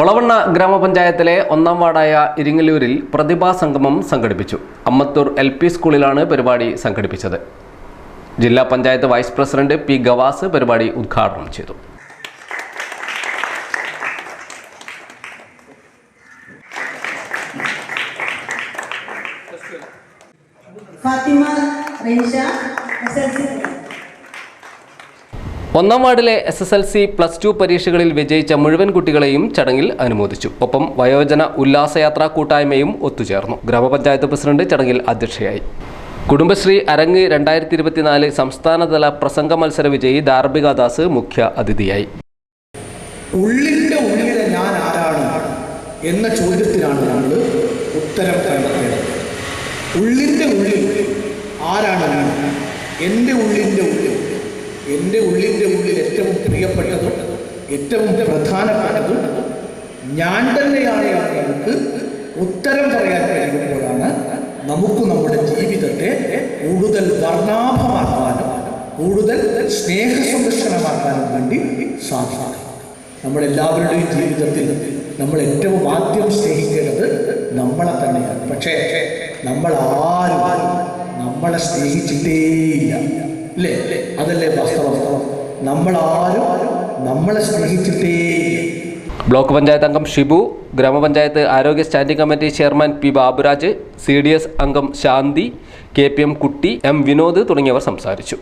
ഒളവണ്ണ ഗ്രാമപഞ്ചായത്തിലെ ഒന്നാം വാർഡായ ഇരിങ്ങല്ലൂരിൽ പ്രതിഭാ സംഗമം സംഘടിപ്പിച്ചു. അമ്മത്തൂർ എൽ പി സ്കൂളിലാണ് പരിപാടി സംഘടിപ്പിച്ചത്. ജില്ലാ panchayat vice president P Gavas പരിപാടി ഉദ്ഘാടനം ചെയ്തു. Fathima Rensha S L C. ഒന്നാം വാർഡിലെ S S L C plus two പരീക്ഷകളിൽ വിജയിച്ച മുഴുവൻ കുട്ടികളെയും ചടങ്ങിൽ അനുമോദിച്ചു. ഒപ്പം വയോജന ഉല്ലാസയാത്രാ കൂട്ടായ്മയും ഒത്തുചേർന്നു. ഗ്രാമപഞ്ചായത്ത് പ്രസിഡന്റ് ചടങ്ങിൽ അധ്യക്ഷയായി. കുടുംബശ്രീ അരങ്ങ് രണ്ടായിരത്തി ഇരുപത്തിനാല് സംസ്ഥാനതല പ്രസംഗ മത്സര വിജയി ദാർബിക ദാസ് മുഖ്യ അതിഥിയായി. ഉള്ളിന്റെ ഉള്ളിലെ ഞാൻ ആരാണ് എന്ന ചോദ്യത്തിനാണ് നമ്മൾ ഉത്തരം കണ്ടെത്തിയത്. ഉള്ളിന്റെ ഉള്ളിൽ ആരാണ് എന്റെ ഉള്ളിന്റെ ഉള്ളിൽ എന്റെ ഉള്ളിന്റെ ഉള്ളിൽ ഏറ്റവും പ്രിയപ്പെട്ടതും ഏറ്റവും പ്രധാനപ്പെട്ടതും ഞാൻ തന്നെയാണ് എനിക്ക് ഉത്തരം പറയാൻ കഴിയുമ്പോഴാണ് നമുക്ക് നമ്മുടെ ജീവിതത്തെ കൂടുതൽ വർണാഭമാക്കാനും കൂടുതൽ സ്നേഹസംരക്ഷണമാക്കാനും വേണ്ടി സാധിക്കും. നമ്മളെല്ലാവരുടെയും ജീവിതത്തിൽ നമ്മൾ ഏറ്റവും ആദ്യം സ്നേഹിക്കേണ്ടത് നമ്മളെ തന്നെയാണ്. പക്ഷേ നമ്മൾ ആരും നമ്മളെ സ്നേഹിച്ചിട്ടേയില്ല. അല്ലേ അതല്ലേ വാസ്തവം? നമ്മളാരും നമ്മളെ സ്നേഹിച്ചിട്ടേ ബ്ലോക്ക് പഞ്ചായത്ത് അംഗം ഷിബു ഗ്രാമപഞ്ചായത്ത് ആരോഗ്യ standing committee chairman P Baburaj C D S അംഗം Shanthi K P M Kutty M Vinod തുടങ്ങിയവർ സംസാരിച്ചു.